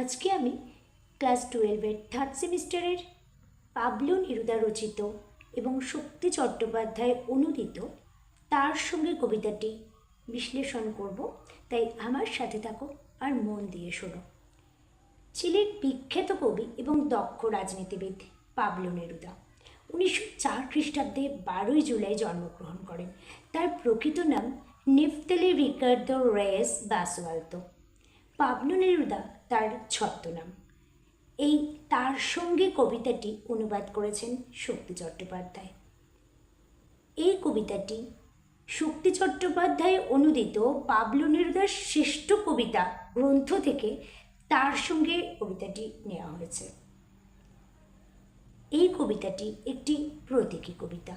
আজকে আমি ক্লাস টুয়েলভের থার্ড সেমিস্টারের পাবলু নিরুদা রচিত এবং শক্তি চট্টোপাধ্যায় অনুদিত, তার সঙ্গে কবিতাটি বিশ্লেষণ করব। তাই আমার সাথে থাকো আর মন দিয়ে শোনো। ছিলেন বিখ্যাত কবি এবং দক্ষ রাজনীতিবিদ পাবলো নেরুদা। উনিশশো চার খ্রিস্টাব্দে বারোই জুলাই জন্মগ্রহণ করেন। তার প্রকৃত নাম Neftali Ricardo Reyes Basoalto. Pablo Neruda তার ছদ্মনাম। এই তার সঙ্গে কবিতাটি অনুবাদ করেছেন শক্তি চট্টোপাধ্যায়। এই কবিতাটি শক্তি চট্টোপাধ্যায় অনুদিত পাবলো নেরুদার শ্রেষ্ঠ কবিতা গ্রন্থ থেকে তার সঙ্গে কবিতাটি নেওয়া হয়েছে। এই কবিতাটি একটি প্রতীকী কবিতা।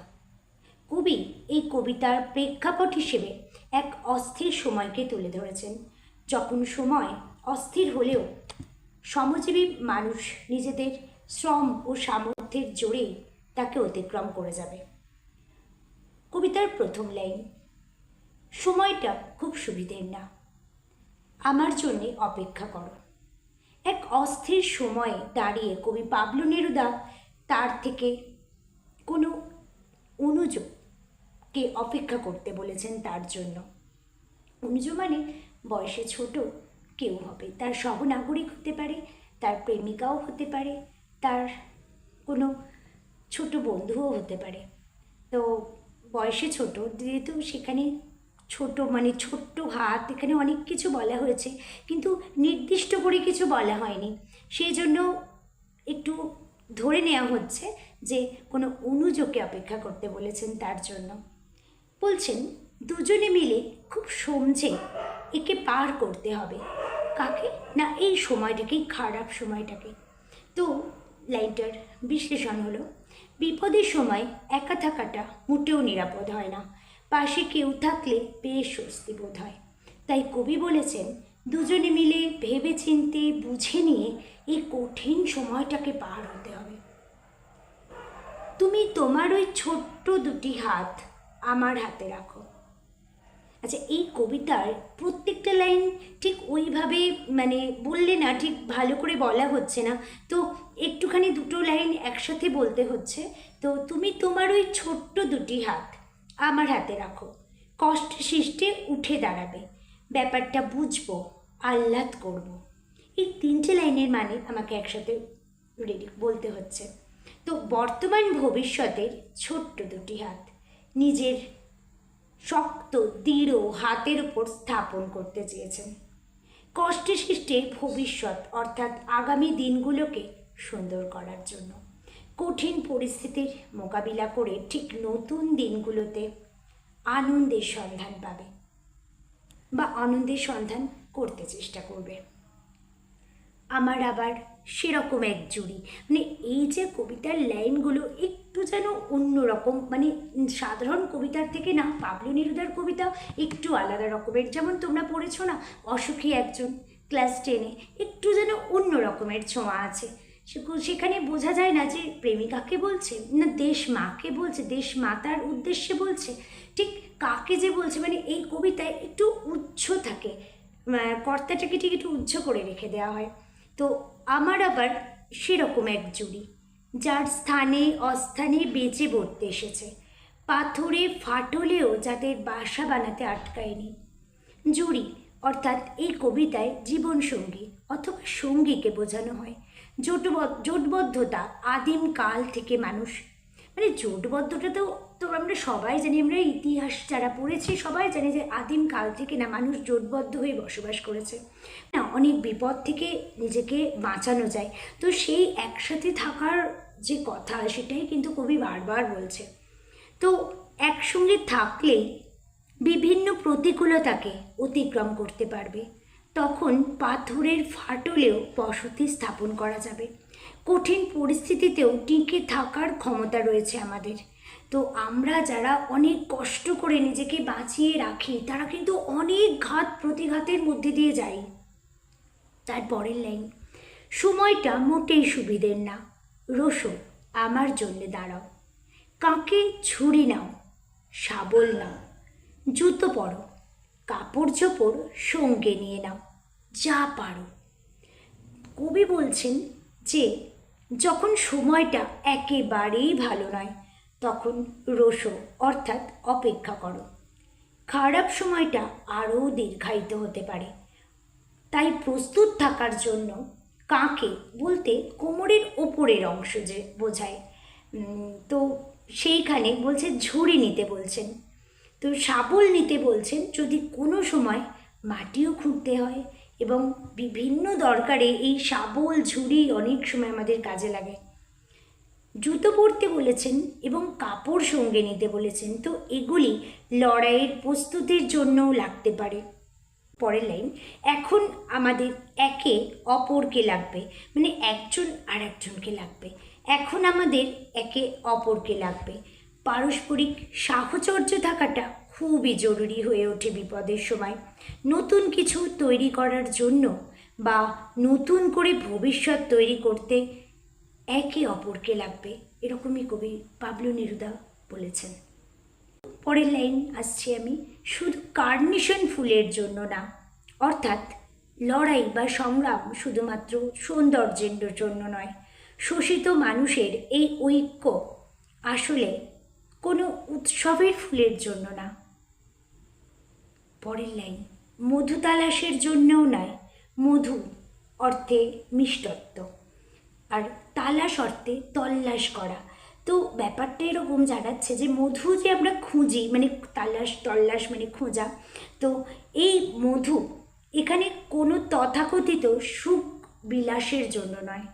কবি এই কবিতার প্রেক্ষাপট হিসেবে এক অস্থির সময়কে তুলে ধরেছেন। যখন সময় অস্থির হলেও শ্রমজীবী মানুষ নিজেদের শ্রম ও সামর্থ্যের জোরে তাকে অতিক্রম করে যাবে। কবিতার প্রথম লাইন, সময়টা খুব সুবিধের না। আমার জন্যে অপেক্ষা করো। এক অস্থির সময়ে দাঁড়িয়ে কবি পাবলো নেরুদা তার থেকে কোনো অনুযোগকে অপেক্ষা করতে বলেছেন তার জন্য। অনুজ মানে বয়সে ছোট, কেউ হবে। তার সহনাগরিক হতে পারে, তার প্রেমিকাও হতে পারে, তার কোনো ছোট বন্ধুও হতে পারে। তো বয়সে ছোট, যেহেতু সেখানে ছোট মানে ছোট্ট হাত, এখানে অনেক কিছু বলা হয়েছে, কিন্তু নির্দিষ্ট করে কিছু বলা হয়নি। সেই জন্য একটু ধরে নেওয়া হচ্ছে যে কোনো অনুযোগকে অপেক্ষা করতে বলেছেন তার জন্য। বলছেন, দুজনে মিলে খুব সমঝে একে পার করতে হবে। কাকে? না, এই সময়টাকেই, খারাপ সময়টাকে। তো, লাইনটার বিশ্লেষণ হলো, বিপদের সময় একা থাকাটা মোটেও নিরাপদ হয় না। পাশে কেউ থাকলে বেশ স্বস্তি বোধ হয়। তাই কবি বলেছেন, দুজনে মিলে ভেবে চিনতে বুঝে নিয়ে এই কঠিন সময়টাকে পার হতে হবে। তুমি তোমার ওই ছোট্ট দুটি হাত আমার হাতে রাখো। আচ্ছা এই কবিতার প্রত্যেকটা লাইন ঠিক ওইভাবে মানে বললে না ঠিক ভালো করে বলা হচ্ছে না। তো একটুখানি দুটো লাইন একসাথে বলতে হচ্ছে। তো তুমি তোমার ওই ছোট্ট দুটি হাত আমার হাতে রাখো। কষ্ট সৃষ্টে উঠে দাঁড়াবে। ব্যাপারটা বুঝব, আহ্লাদ করব। এই তিনটে লাইনের মানে আমাকে একসাথে রেডি বলতে হচ্ছে। তো বর্তমান ভবিষ্যতের ছোট্ট দুটি হাত, নিজের শক্ত, দৃঢ় হাতের উপর স্থাপন করতে চেয়েছেন। কষ্টে সৃষ্টে ভবিষ্যৎ, অর্থাৎ আগামী দিনগুলোকে সুন্দর করার জন্য। কঠিন পরিস্থিতির মোকাবিলা করে ঠিক নতুন দিনগুলোতে আনন্দের সন্ধান পাবে বা আনন্দের সন্ধান করতে চেষ্টা করবে। আমার আবার সেরকম এক জুড়ি মানে এই যে কবিতার লাইনগুলো একটু যেন অন্যরকম মানে সাধারণ কবিতার থেকে না, পাবলু নেরুদার কবিতা একটু আলাদা রকমের। যেমন তোমরা পড়েছো না, অসুখী একজন ক্লাস টেনে, একটু যেন অন্য রকমের ছোঁয়া আছে। সেখানে বোঝা যায় না যে প্রেমিকাকে বলছে, না দেশ মাকে বলছে, দেশ মাতার উদ্দেশ্যে বলছে, ঠিক কাকে যে বলছে মানে এই কবিতায় একটু উচ্চ থাকে। কর্তাটাকে ঠিক একটু উচ্চ করে রেখে দেওয়া হয়। তো আমার আবার সেরকম এক জুড়ি, যার স্থানে অস্থানে বেঁচে পড়তে এসেছে। পাথরে ফাটলেও যাদের বাসা বানাতে আটকায়নি। জুড়ি, অর্থাৎ এই কবিতায় জীবনসঙ্গী অথবা সঙ্গীকে বোঝানো হয়। জোটবদ্ধ জোটবদ্ধতা আদিম কাল থেকে মানুষ মানে জোটবদ্ধটা তো তো আমরা সবাই জানি, আমরা ইতিহাস যারা পড়েছি সবাই জানি যে আদিম কাল থেকে না মানুষ জোটবদ্ধ হয়ে বসবাস করেছে। না, অনেক বিপদ থেকে নিজেকে বাঁচানো যায়। তো সেই একসাথে থাকার যে কথা সেটাই কিন্তু কবি বারবার বলছে। তো একসঙ্গে থাকলেই বিভিন্ন প্রতিকূলতাকে অতিক্রম করতে পারবে। তখন পাথরের ফাটলেও বসতি স্থাপন করা যাবে। কঠিন পরিস্থিতিতেও টিকে থাকার ক্ষমতা রয়েছে আমাদের। তো আমরা যারা অনেক কষ্ট করে নিজেকে বাঁচিয়ে রাখি, তারা কিন্তু অনেক ঘাত প্রতিঘাতের মধ্যে দিয়ে যাই তার পরের লাইন সময়টা মোটেই সুবিধের না। রসো, আমার জন্যে দাঁড়াও। কাকে ছুরি নাও, শাবল নাও। জুতো পরো, কাপড় চোপড় সঙ্গে নিয়ে নাও, যা পারো। কবি বলছেন যে যখন সময়টা একেবারেই ভালো নয়, তখন রোসো অর্থাৎ অপেক্ষা করো। খারাপ সময়টা আরও দীর্ঘায়িত হতে পারে। তাই প্রস্তুত থাকার জন্য কাকে বলতে কোমরের ওপরের অংশ যে বোঝায় তো সেইখানে বলছে ঝুড়ি নিতে বলছেন। তো শাবল নিতে বলছেন যদি কোনো সময় মাটিও খুঁড়তে হয় এবং বিভিন্ন দরকারে এই শাবল, ঝুড়ি অনেক সময় আমাদের কাজে লাগে। জুতো পরতে বলেছেন এবং কাপড় সঙ্গে নিতে বলেছেন। তো এগুলি লড়াইয়ের প্রস্তুতির জন্যও লাগতে পারে। পরের লাইন, এখন আমাদের একে অপরকে লাগবে মানে একজন আর একজনকে লাগবে। এখন আমাদের একে অপরকে লাগবে। পারস্পরিক সাহচর্য থাকাটা খুবই জরুরি হয়ে ওঠে বিপদের সময়। নতুন কিছু তৈরি করার জন্য বা নতুন করে ভবিষ্যৎ তৈরি করতে একে অপরকে লাগবে, এরকমই কবি পাবলু নেরুদা বলেছেন। পরের লাইন আসছি আমি, শুধু কার্নিশন ফুলের জন্য না, অর্থাৎ লড়াই বা সংগ্রাম শুধুমাত্র সৌন্দর্যের জন্য নয়, শোষিত মানুষের এই ঐক্য আসলে কোনো উৎসবের ফুলের জন্য না। পরের লাইন। মধু তালাশের জন্যও নয়, মধু অর্থে মিষ্টত্ব। আর তালাশ অর্থে তল্লাশ করা। তো ব্যাপারটা এরকম জানাচ্ছে যে মধু যে আমরা খুঁজি মানে তালাশ, তল্লাশ মানে খোঁজা, তো এই মধু এখানে কোনো তথাকথিত সুখ বিলাসের জন্য নয়।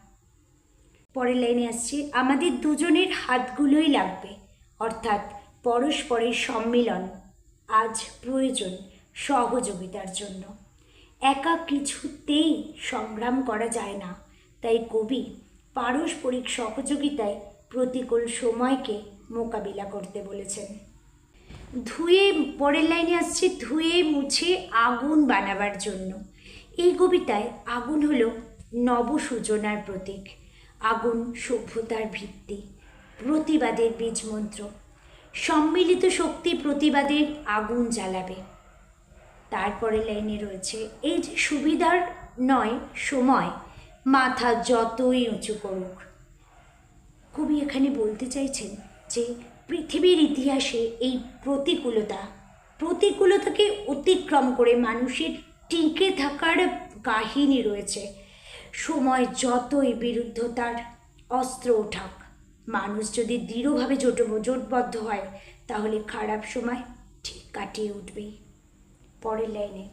পরের লাইনে আসছি। আমাদের দুজনের হাতগুলোই লাগবে, অর্থাৎ পরস্পরের সম্মিলন আজ প্রয়োজন। সহযোগিতার জন্য। একা কিছুতেই সংগ্রাম করা যায় না। তাই কবি পারস্পরিক সহযোগিতায় প্রতিকূল সময়কে মোকাবিলা করতে বলেছেন। ধুয়ে, পরের লাইনে আসছে, ধুয়ে মুছে আগুন বানাবার জন্য। এই কবিতায় আগুন হলো নবসূচনার প্রতীক। আগুন, সভ্যতার ভিত্তি, প্রতিবাদের বীজমন্ত্র। সম্মিলিত শক্তি প্রতিবাদের আগুন জ্বালাবে। তারপরে লাইনে রয়েছে, এই যে সুবিধার নয়, সময়, মাথা যতই উঁচু করুক। কবি এখানে বলতে চাইছেন যে, পৃথিবীর ইতিহাসে এই প্রতিকূলতা, প্রতিকূলতাকে অতিক্রম করে মানুষের টিকে থাকার কাহিনী রয়েছে। সময় যতই বিরুদ্ধতার অস্ত্র ওঠাক মানুষ যদি দৃঢ়ভাবে জোট, জোটবদ্ধ হয়, তাহলে খারাপ সময় ঠিক কাটিয়ে উঠবেই। পরের লাইনে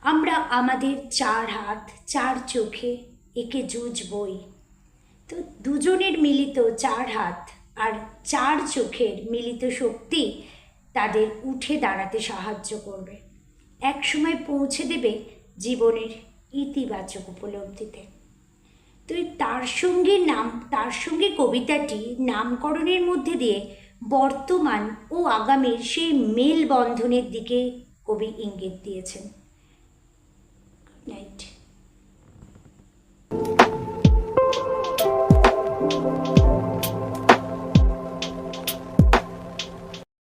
আমরা আমাদের চার হাত, চার চোখে একে জুঝবই তো দুজনের মিলিত চার হাত আর চার চোখের মিলিত শক্তি তাদের উঠে দাঁড়াতে সাহায্য করবে। একসময় পৌঁছে দেবে জীবনের ইতিবাচক উপলব্ধিতে। তো তার সঙ্গে নাম, তার সঙ্গে কবিতাটি নামকরণের মধ্যে দিয়ে বর্তমান ও আগামীর সেই মেলবন্ধনের দিকে কবি ইঙ্গিত দিয়েছেন। Good night